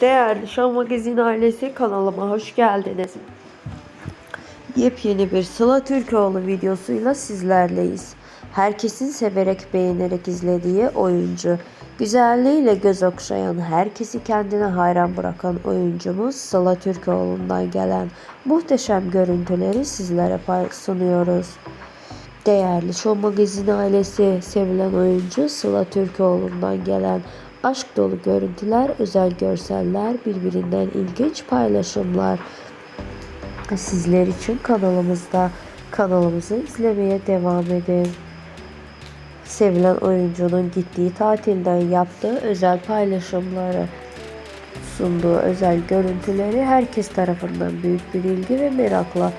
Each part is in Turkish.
Değerli Şam Magazin ailesi kanalıma hoş geldiniz. Yepyeni bir Sıla Türkoğlu videosuyla sizlerleyiz. Herkesin severek beğenerek izlediği oyuncu, güzelliğiyle göz okşayan, herkesi kendine hayran bırakan oyuncumuz Sıla Türkoğlu'ndan gelen muhteşem görüntüleri sizlere sunuyoruz. Değerli Show Magazin ailesi sevilen oyuncu Sıla Türkoğlu'ndan gelen aşk dolu görüntüler, özel görseller, birbirinden ilginç paylaşımlar sizler için kanalımızda kanalımızı izlemeye devam edin. Sevilen oyuncunun gittiği tatilden yaptığı özel paylaşımları sunduğu özel görüntüleri herkes tarafından büyük bir ilgi ve merakla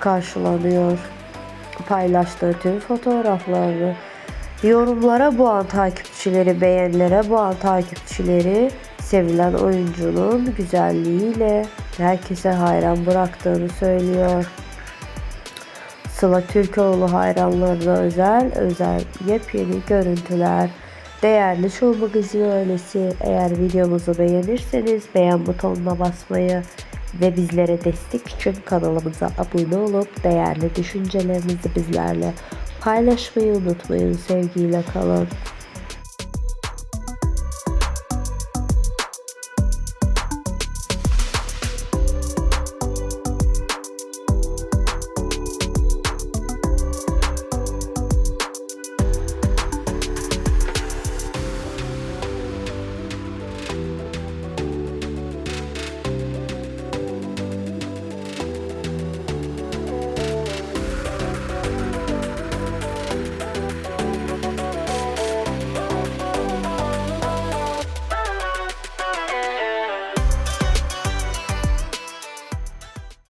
karşılanıyor paylaştığı tüm fotoğraflarını yorumlara bu an takipçileri, beğenilere bu an takipçileri sevilen oyuncunun güzelliğiyle herkese hayran bıraktığını söylüyor. Sıla Türkoğlu hayranlarına özel özel yepyeni görüntüler. Değerli Show Magazin ailesi eğer videomuzu beğenirseniz beğen butonuna basmayı ve bizlere destek için kanalımıza abone olup değerli düşüncelerinizi bizlerle paylaşmayı unutmayın. Sevgiyle kalın.